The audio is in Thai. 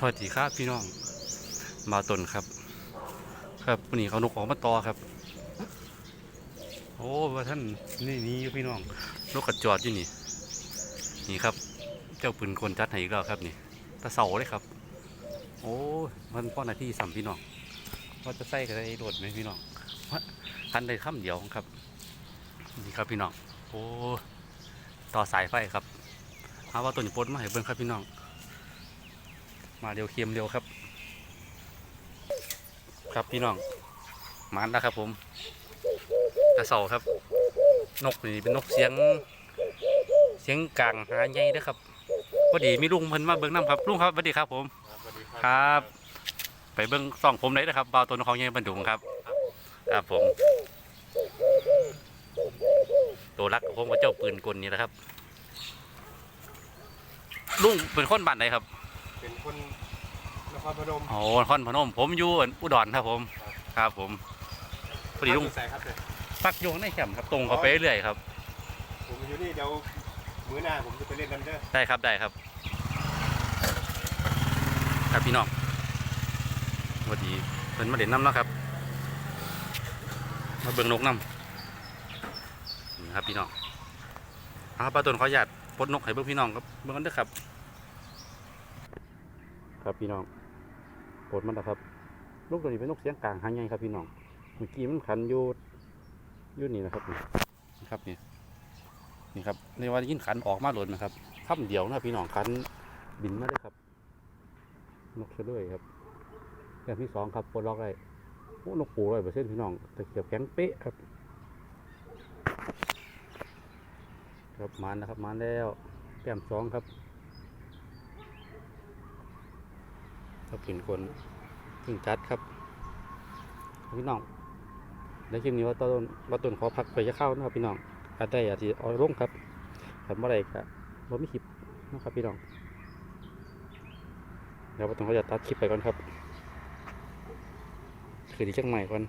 สวัสดีครับพี่น้องมาตนครับ ครับวันนี้เขานกออกมาต่อครับ โอ้ว่าท่านนี่นี่พี่น้องนกกระจอดอยู่นี่นี่ครับ เจ้าปืนคนจัดให้อีกแล้วครับนี่ตะเสาเลยครับ โอ้มันป้อนหน้าที่สัมพี่น้องว่าจะใส่กันไดโดดไหมพี่น้องว่าทันได้ค่ำเดียวครับนี่ครับพี่น้องโอ้ต่อสายไฟครับหาว่าต้นปนมาให้เบิ่งครับพี่น้อง มาเร็วเค็มเร็วครับ ครับพี่น้องมันแล้วครับผมกระเสาครับ นกนี่เป็นนกเสียง เสียงกลางหาใหญ่เด้อครับพอดีมีลุงเพิ่นมาเบิ่งน้ำครับลุงครับสวัสดีครับผมสวัสดีคครับ ไปเบิ่งส่องผมเลยนะครับบ่าวต้นของใหญ่บันดุงครับ ครับผม ตัวรักของผมก็เจ้าปืนกลนี่แหละครับลุงเป็นคนบ้านไหนครับ เป็นคนนครพนมโอ้นครพนม ผมอยู่อุดรครับผม ครับผมพอดีลุงใส่ครับเนี่ยปักโยงในแคมป์ครับตรงเขาไปเรื่อยๆครับ ผมอยู่นี่เดี๋ยวมื้อหน้าผมจะไปเล่นน้ำเด้อได้ครับได้ครับ ครับพี่น้องสวัสดีเพิ่นมาเด่นน้ำเนาะครับ มาเบิ่งนกน้ำนี่ครับพี่น้องเอาครับป้าต้นขออนุญาตปลดนกให้เบิ่งพี่น้องครับเบิ่งกันเด้อครับ ครับพี่น้องปลดมันแล้วครับนกตัวนี้เป็นนกเสียงกลางหางใหญ่ครับพี่น้องเมื่อกี้มันขันอยู่อยู่นี่นะครับนี่นะครับนี่นี่ครับในวันยินขันออกมาหล่นนะครับค่ำเดียวนะพี่น้องขันบินมาเลยครับ นกเฉลยครับแบบที่สองครับปลดล็อกได้โอ้นกปูร้อยเปอร์เซ็นต์พี่น้องตะเกียบแข็งเป๊ะครับ ครับมานนะครับมานแล้วแก้มสองครับ ครับเป็นคนพิ่งจัดครับพี่น้องในคลิปนี้ว่าต้นว่าต้นขอพักไปจะเข้านะครับพี่น้องอาจได้อาจจะเอาลงครับทำอะไรก็บ่มีคลิปนะครับพี่น้องเดี๋ยวว่าต้นเขาจะตัดคลิปไปก่อนครับคือที่เชียงใหม่ก่อน